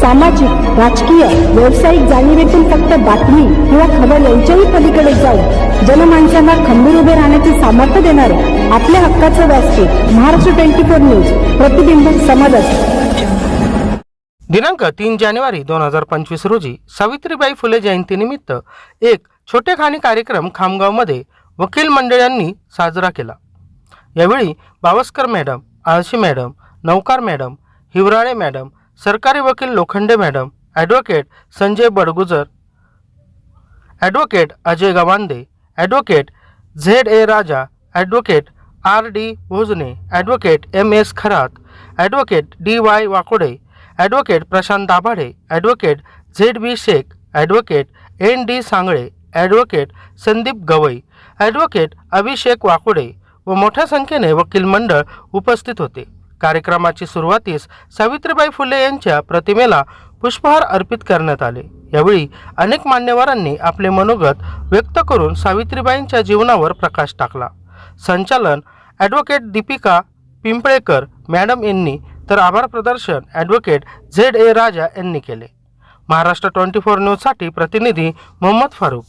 सामाजिक राजकीय व्यावसायिक जाणीवेतून फक्त बातमी किंवा खबर यांच्याही पलीकडे जाऊन जनमानसांना खंबीर उभे राहण्याचे सामर्थ्य देणारे आपल्या हक्काचं व्यासपीठ महाराष्ट्र ट्वेंटी फोर न्यूज प्रतिबिंब समाजात दिनांक तीन जानेवारी दोन हजार पंचवीस रोजी सावित्रीबाई फुले जयंतीनिमित्त एक छोटेखानी कार्यक्रम खामगावमध्ये वकील मंडळांनी साजरा केला. यावेळी Bawaskar madam Alshi madam Naukar madam Hivrale madam सरकारी वकील Lokhande madam advocate Sanjay Badgujar advocate Ajay Gawande advocate Z A Raja advocate R D Bhojane advocate M S Kharat advocate D Y Wakode advocate Prashant Dabhade advocate Z B Shaikh advocate N D Sangle advocate Sandeep Gawai advocate Abhishek Wakode व मोठ्या संख्येने वकील मंडळ उपस्थित होते. कार्यक्रमाची सुरुवातीस सावित्रीबाई फुले यांच्या प्रतिमेला पुष्पहार अर्पित करण्यात आले. यावेळी अनेक मान्यवरांनी आपले मनोगत व्यक्त करून सावित्रीबाईंच्या जीवनावर प्रकाश टाकला. संचालन ॲडव्होकेट दीपिका पिंपळेकर मॅडम यांनी तर आभार प्रदर्शन ॲडव्होकेट झेड ए राजा यांनी केले. महाराष्ट्र ट्वेंटी फोर न्यूजसाठी प्रतिनिधी मोहम्मद फारूक.